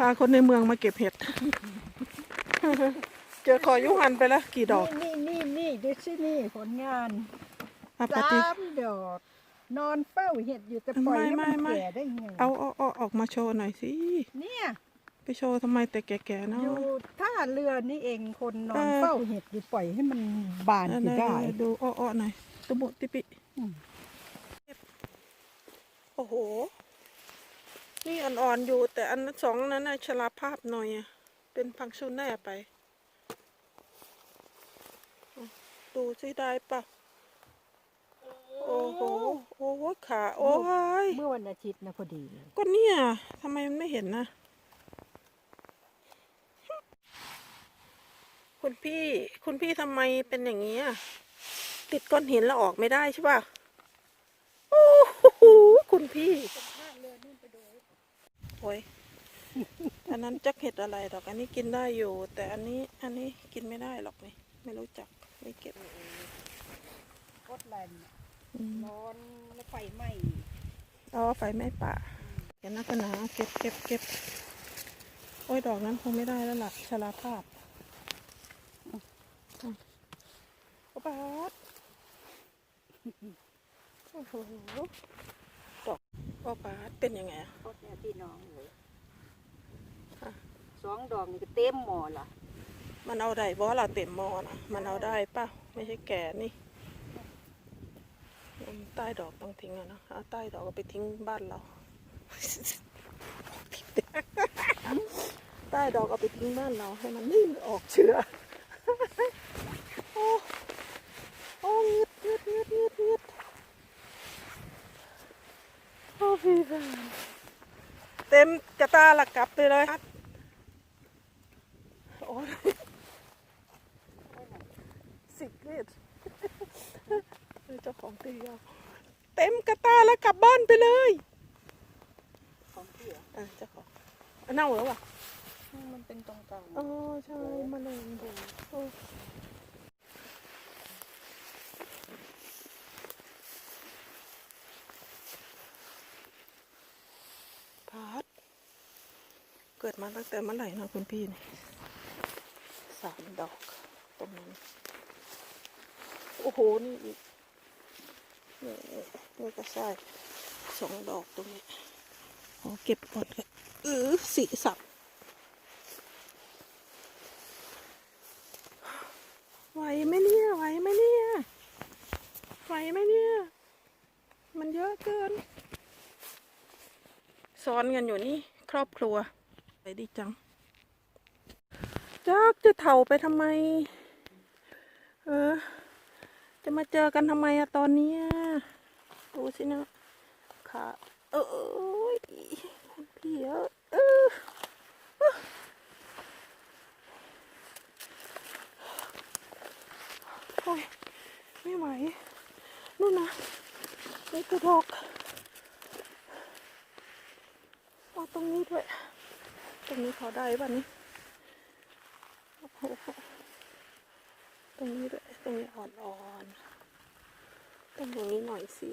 พาคนในเมืองมาเก็บเห็ด เจอขอยุหันไปแล้วกี่ดอกนี่นี่นี่ดูสินี่ผลงานอาปสาฏิมดอก นอนเฝ้าเห็ดอยู่แต่ปล่อยให้ไม่มันไม่แก่ได้ไงเอาเอาเอาออกมาโชว์หน่อยสิ เนี่ยไปโชว์ทำไมแต่แก่ๆเนาะ อยู่ท่าเรือนี่เองคนนอเอนอ เฝ้าเห็ดอยู่ปล่อยให้มันบานอยู่ได้ดูอ้อๆหน่อยตุบุติปิอืม โอ้โห นี่อ่อนๆอยู่ แต่อันสองนั้นน่ะชราภาพหน่อยอะเป็นพังชูแน่ไป ดูสิได้ปะโอ้โห โอ้โหขา โอ้ยเมื่อวันอาทิตย์นะพอดี ก็เนี่ยทำไมมันไม่เห็นนะ คุณพี่ คุณพี่ทำไมเป็นอย่างนี้อะติดก้อนหินแล้วออกไม่ได้ใช่ป่ะ โอ้โห คุณพี่ โอ้ยอันนั้นจักเห็ดอะไรดอก อันนี้กินได้อยู่ แต่อันนี้อันนี้กินไม่ได้หรอกนี่ ไม่รู้จักไม่เก็บกดแลนด์อืมร้อนแล้วไฟไหม้อ๋อไฟไหม้ป่าเห็นนักหนาเก็บเก็บเก็บโอ้ยดอกนั้นคงไม่ได้แล้วล่ะชราภาพอืมโอ้บาสโอ้โหดอก โอ้บาสเป็นยังไงอะกดเนี่ยพี่น้องเลยอะสองดอกนี่ก็เต็มหม้อละมันเอาได้บ่ล่ะเต็มหม้อนะมันเอาได้ป่ะไม่ใช่แก่นี่อืมใต้ดอกต้องทิ้งอะนะเอาใต้ดอกก็ไปทิ้งบ้านเรา ใต้ดอกเอาไปทิ้งบ้านเราให้มันนิ่มออกเชื้อ โอ้โอ้งึดงึดงึดงึดงึดโอ้พี่แฟน เต็มกระตาละกลับไปเลยโอ้ยสิกเลือดเจ้าของตีเอาเต็มกระตาแล้วกลับบ้านไปเลยของพี่เหรออะเจ้าของเน่าแล้ววะมันเป็นตรงกลางอ๋อใช่มะเร็งดูโอ้พาด เกิดมาตั้งแต่เมื่อไหร่นะคุณพี่นี่สามดอกตรงนั้นโอ้โห นี่อีกนี่นี่นี่ก็ใช่สองดอกตรงนี้ขอเก็บก่อนเลยเออสีสับไหวไหมเนี่ยไหวไหมเนี่ยไหวไหมเนี่ย มันเยอะเกิน ซ้อนกันอยู่นี่ ครอบครัว ไปดีจังจักจะเถ่าไปทำไม เออ จะมาเจอกันทำไมอะตอนนี้ดูสินะขาเออเอยคุณพี่เออโอ้ยไม่ไหวนู่นนะนี่กระดอกเอาตรงนี้ด้วย ตรงนี้พอได้ป่ะนี่โอ้โหตรงนี้ด้วยตรงนี้อ่อนๆตรงนี้หน่อยสิ